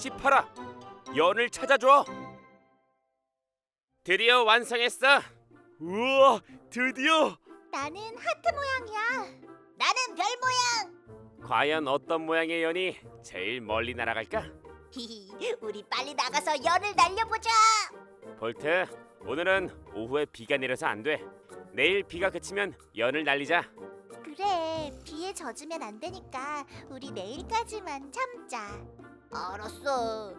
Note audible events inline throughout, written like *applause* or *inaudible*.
28화 연을 찾아줘 드디어 완성했어 우와 드디어 나는 하트 모양이야. 나는 별 모양. 과연 어떤 모양의 연이 제일 멀리 날아갈까 *laughs* 우리 빨리 나가서 열을 날려보자. 볼트 오늘은 오후에 비가 내려서 안돼 내일 비가 그치면 연을 날리자 그래, 비에 젖으면 안 되니까 우리 내일까지만 참자. 알았어.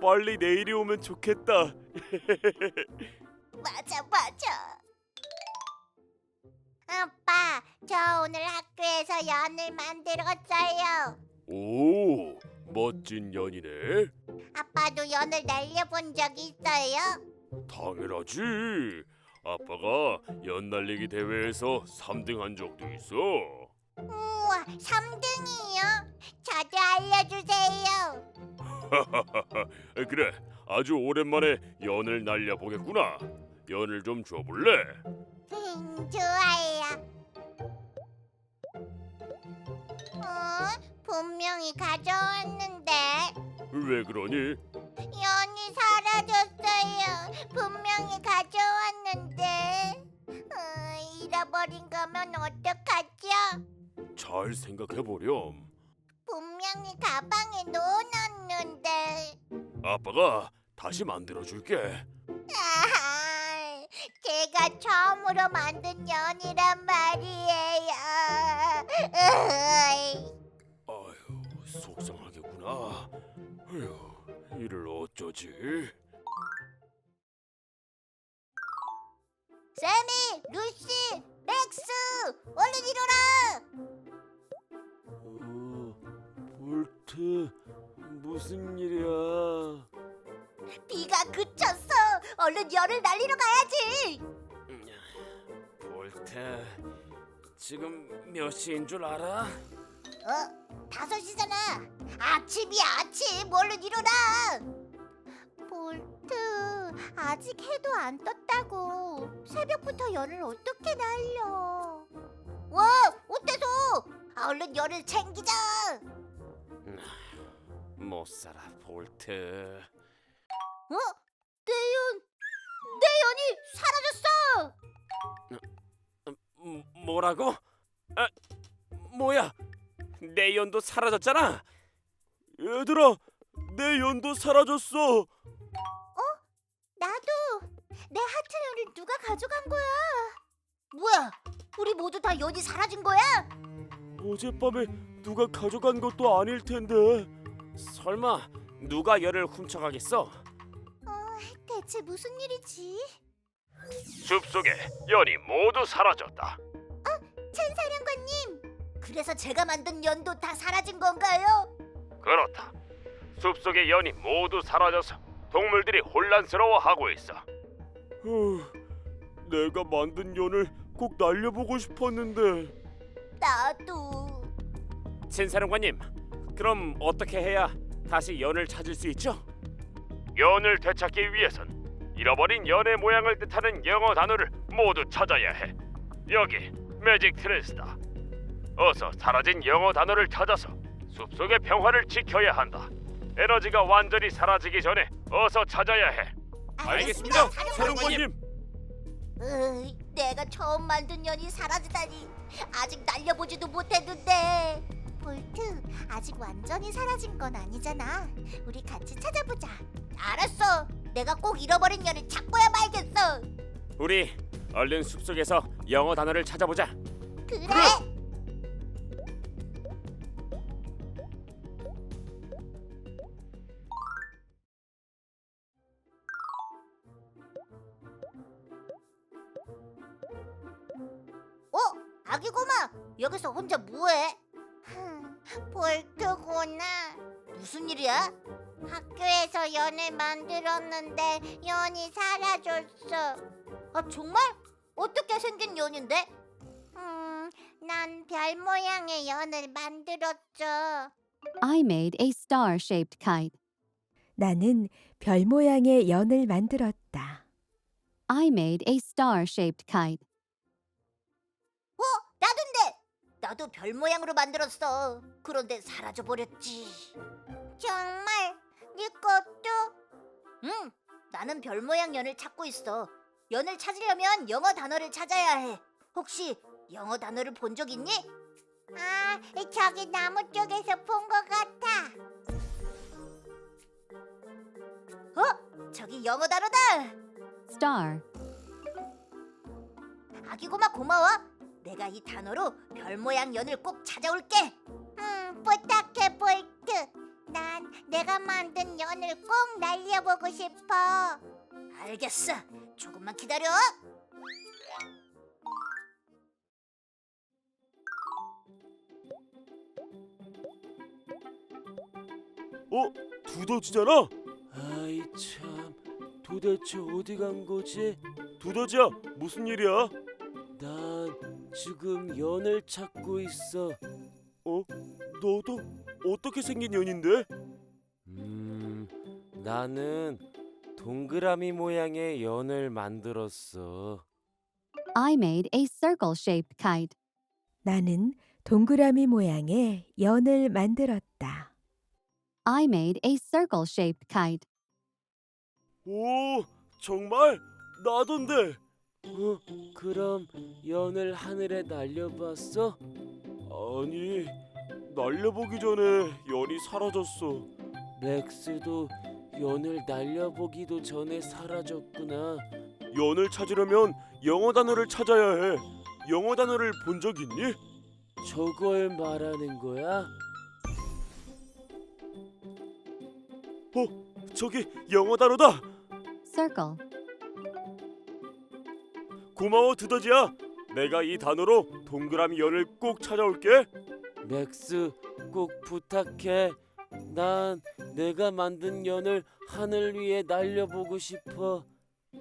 빨리 내일이 오면 좋겠다. *laughs* 맞아, 맞아. 아빠, 저 오늘 학교에서 연을 만들었어요. 오, 멋진 연이네. 아빠도 연을 날려본 적 있어요? 당연하지. 아빠가 연 날리기 대회에서 3등 한 적도 있어. 우와, 3등이요? 저도 알려주세요. *laughs* 그래, 아주 오랜만에 연을 날려 보겠구나. 연을 좀 줘볼래? 음, 좋아요. 어? 분명히 가져왔는데 왜 그러니? 연이 사라졌어요. 분명히 가져왔는데 어, 잃어버린 거면 어떡하죠? 잘 생각해 보렴. 분명히 가방에 넣어놨는데 아빠가 다시 만들어 줄게. 아, 제가 처음으로 만든 연이란 말이에요. 아휴, 속상하겠구나. 아휴, 이를 어쩌지? 세미, 루시, 맥스, 얼른 일어나! 어, 볼트, 무슨 일이야? 비가 그쳤어. 얼른 열을 날리러 가야지. 볼트, 지금 몇 시인 줄 알아? 어? 다섯이잖아. 아침이야 아침. 얼른 일어나. 아직 해도 안 떴다고. 새벽부터 열을 어떻게 날려? 와, 어때서? 아, 얼른 열을 챙기자. 못 살아, 볼트. 어? 내 연, 내 연이 사라졌어. 음, 뭐라고? 아, 뭐야? 내 연도 사라졌잖아. 얘들아, 내 연도 사라졌어. 나도 내 하트 연을 누가 가져간 거야? 뭐야? 우리 모두 다 연이 사라진 거야? 어젯밤에 누가 가져간 것도 아닐 텐데. 설마 누가 열을 훔쳐가겠어? 어, 대체 무슨 일이지? 숲속에 연이 모두 사라졌다. 천사령관님, 그래서 제가 만든 연도 다 사라진 건가요? 그렇다. 숲속의 연이 모두 사라져서 동물들이 혼란스러워하고 있어. 내가 만든 연을 꼭 날려보고 싶었는데. 나도. 신사령관님, 그럼 어떻게 해야 다시 연을 찾을 수 있죠? 연을 되찾기 위해선 잃어버린 연의 모양을 뜻하는 영어 단어를 모두 찾아야 해. 여기 매직 트레스다. 어서 사라진 영어 단어를 찾아서 숲속의 평화를 지켜야 한다. 에너지가 완전히 사라지기 전에 어서 찾아야 해. 사령관님. 으이, 내가 처음 만든 연이 사라지다니 아직 날려보지도 못했는데. 볼트, 아직 완전히 사라진 건 아니잖아. 우리 같이 찾아보자. 알았어. 내가 꼭 잃어버린 연을 찾고야 말겠어. 우리 얼른 숲속에서 영어 단어를 찾아보자. 그래. 아기 고마 여기서 혼자 뭐해? 볼트구나 무슨 일이야? 학교에서 연을 만들었는데 연이 사라졌어 아 정말? 어떻게 생긴 연인데? 음, 난 별 모양의 연을 만들었죠. I made a star shaped kite. 나는 별 모양의 연을 만들었다. I made a star shaped kite. 나도 별 모양으로 만들었어. 그런데 사라져 버렸지. 정말? 네 것도? 응. 나는 별 모양 연을 찾고 있어. 연을 찾으려면 영어 단어를 찾아야 해. 혹시 영어 단어를 본 적 있니? 아, 저기 나무 쪽에서 본 것 같아. 어? 저기 영어 단어다. Star. 아기 고마 고마워. 내가 이 단어로 별 모양 연을 꼭 찾아올게. 음, 부탁해 볼트. 난 내가 만든 연을 꼭 날려보고 싶어. 알겠어. 조금만 기다려. 어? 두더지잖아. 아이 참. 도대체 어디 간 거지? 두더지야, 무슨 일이야? 난 지금 연을 찾고 있어. 어? 너도 어떻게 생긴 연인데? 음, 나는 동그라미 모양의 연을 만들었어. I made a circle shaped kite. 나는 동그라미 모양의 연을 만들었다. I made a circle shaped kite. 오, 정말? 나던데. 어, 그럼 연을 하늘에 날려봤어? 아니, 날려보기 전에 연이 사라졌어. 맥스도 연을 날려보기도 전에 사라졌구나. 연을 찾으려면 영어 단어를 찾아야 해. 영어 단어를 본 적 있니? 저걸 말하는 거야? 어, 저기 영어 단어다. Circle. 고마워 두더지야. 내가 이 단어로 동그라미 연을 꼭 찾아올게. 맥스 꼭 부탁해. 난 내가 만든 연을 하늘 위에 날려보고 싶어.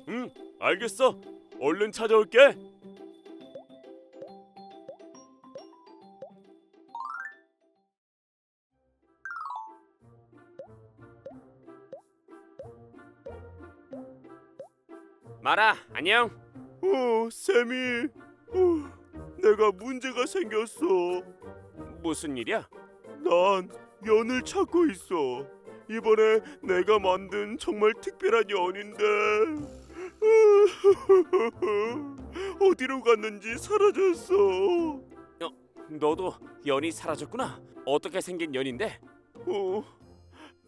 응, 알겠어. 얼른 찾아올게. 마라, 안녕. 어, 세미. 어, 내가 문제가 생겼어. 무슨 일이야? 난 연을 찾고 있어. 이번에 내가 만든 정말 특별한 연인데 *laughs* 어디로 갔는지 사라졌어. 어, 너도 연이 사라졌구나. 어떻게 생긴 연인데? 어,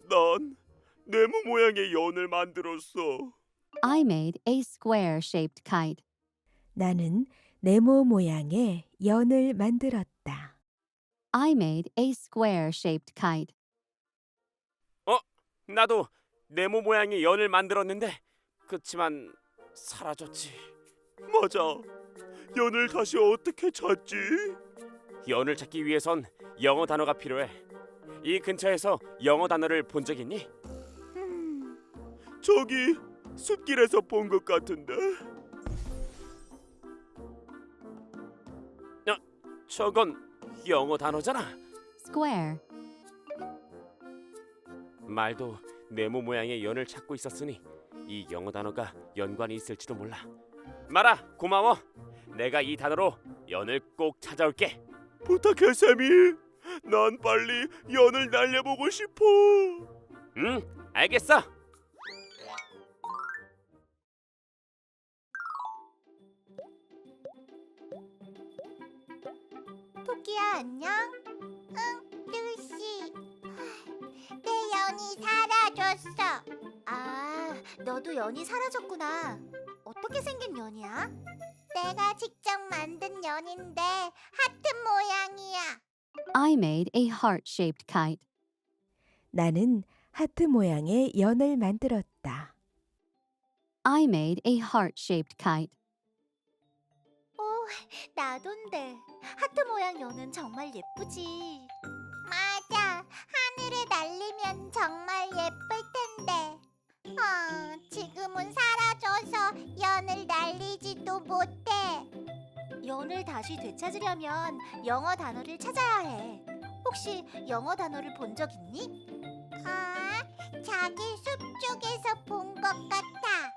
난 네모 모양의 연을 만들었어. I made a square shaped kite. 나는 네모 모양의 연을 만들었다. I made a square shaped kite. 나도 네모 모양의 연을 만들었는데 그치만 사라졌지. 맞아. 연을 다시 어떻게 찾지? 연을 찾기 위해선 영어 단어가 필요해. 이 근처에서 영어 단어를 본 적 있니? 저기 숲길에서 본 것 같은데. 저건 영어 단어잖아. Square. 말도 네모 모양의 연을 찾고 있었으니 이 영어 단어가 연관이 있을지도 몰라. 마라, 고마워. 내가 이 단어로 연을 꼭 찾아올게. 부탁해, 세미. 난 빨리 연을 날려보고 싶어. 응, 알겠어. 토끼야 안녕? 응, 루시. 내 연이 사라졌어. 아, 너도 연이 사라졌구나. 어떻게 생긴 연이야? 내가 직접 만든 연인데 하트 모양이야. I made a heart shaped kite. 나는 하트 모양의 연을 만들었다. I made a heart shaped kite. 오, 나돈데. 하트 모양 연은 정말 예쁘지. 맞아. 하늘에 날리면 정말 예쁠 텐데. 아, 지금은 사라져서 연을 날리지도 못해. 연을 다시 되찾으려면 영어 단어를 찾아야 해. 혹시 영어 단어를 본 적 있니? 아, 자기 숲 쪽에서 본 것 같아.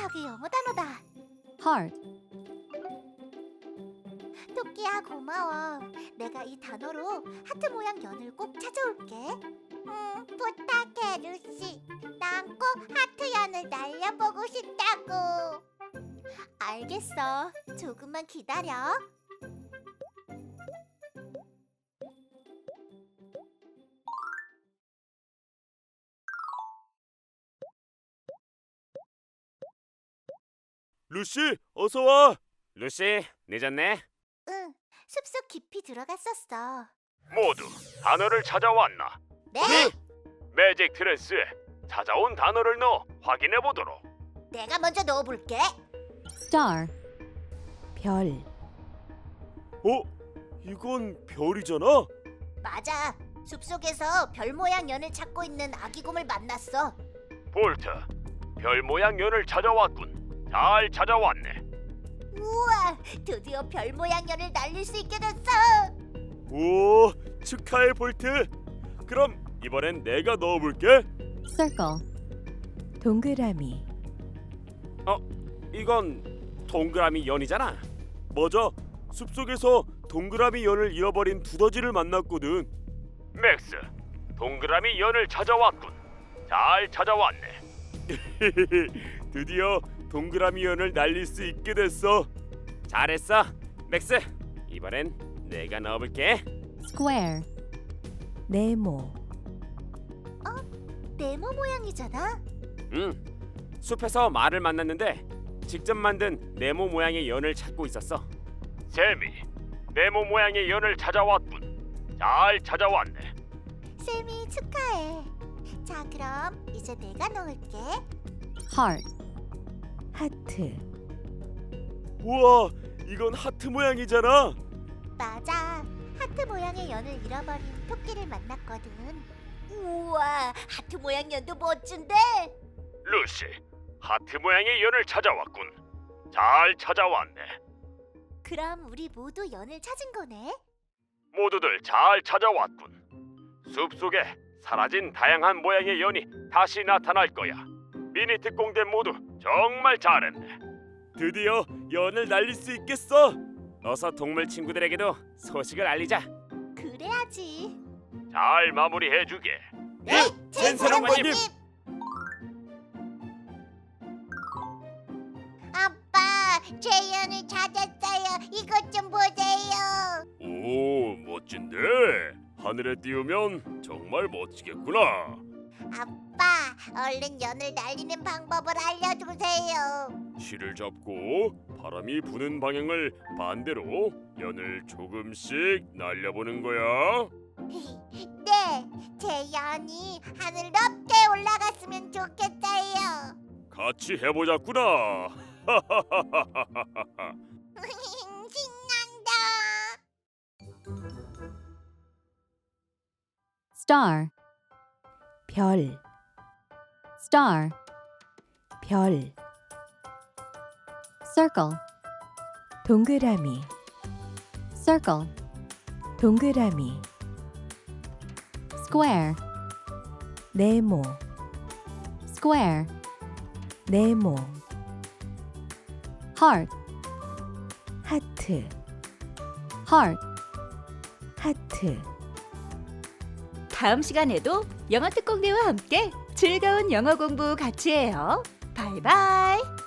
저기 영어 단어다. hard, 토끼야 고마워. 내가 이 단어로 하트 모양 연을 꼭 찾아올게. 응 부탁해 루시. 난 꼭 하트 연을 날려보고 싶다고. 알겠어. 조금만 기다려. 루시, 어서 와. 루시, 늦었네. 응, 숲속 깊이 들어갔었어. 모두 단어를 찾아왔나? 네? 매직 트레스에 찾아온 단어를 넣어 확인해 보도록. 내가 먼저 넣어볼게. Star. 별, 어? 이건 별이잖아. 맞아. 숲속에서 별 모양 연을 찾고 있는 아기 곰을 만났어. 볼트, 별 모양 연을 찾아왔군. 잘 찾아왔네. 우와, 드디어 별 모양 연을 날릴 수 있게 됐어. 오, 축하해 볼트. 그럼 이번엔 내가 넣어볼게. Circle. 동그라미, 이건 동그라미 연이잖아. 맞아. 숲속에서 동그라미 연을 잃어버린 두더지를 만났거든. 맥스, 동그라미 연을 찾아왔군. 잘 찾아왔네. *laughs* 드디어 동그라미 연을 날릴 수 있게 됐어. 잘했어, 맥스. 이번엔 내가 넣어볼게. Square. 네모, 네모 모양이잖아. 응. 숲에서 말을 만났는데 직접 만든 네모 모양의 연을 찾고 있었어. 세미, 네모 모양의 연을 찾아왔군. 잘 찾아왔네. 쌤이 축하해. 자, 그럼 이제 내가 넣을게. Heart. 하트, 우와, 이건 하트 모양이잖아. 맞아. 하트 모양의 연을 잃어버린 토끼를 만났거든. 우와, 하트 모양 연도 멋진데. 루시, 하트 모양의 연을 찾아왔군. 잘 찾아왔네. 그럼 우리 모두 연을 찾은 거네. 모두들 잘 찾아왔군. 숲 속에 사라진 다양한 모양의 연이 다시 나타날 거야. 미니 특공대 모두 정말 잘했네. 드디어 연을 날릴 수 있겠어. 어서 동물 친구들에게도 소식을 알리자. 그래야지. 잘 마무리해 주게. 네, 젠사령관님. 아빠, 제 연을 찾았어요. 이것 좀 보세요. 오, 멋진데. 하늘에 띄우면 정말 멋지겠구나. 아빠, 얼른 연을 날리는 방법을 알려주세요. 실을 잡고 바람이 부는 방향을 반대로 연을 조금씩 날려보는 거야. *laughs* 네, 제 연이 하늘 높게 올라갔으면 좋겠어요. 같이 해보자꾸나. *laughs* 신난다. Star. 별, Star. 별, Circle. 동그라미, Circle. 동그라미, Square. 네모, Square. 네모, Heart. 하트, Heart. 하트. 다음 시간에도 영어 특공대와 함께 즐거운 영어 공부 같이 해요. 바이바이.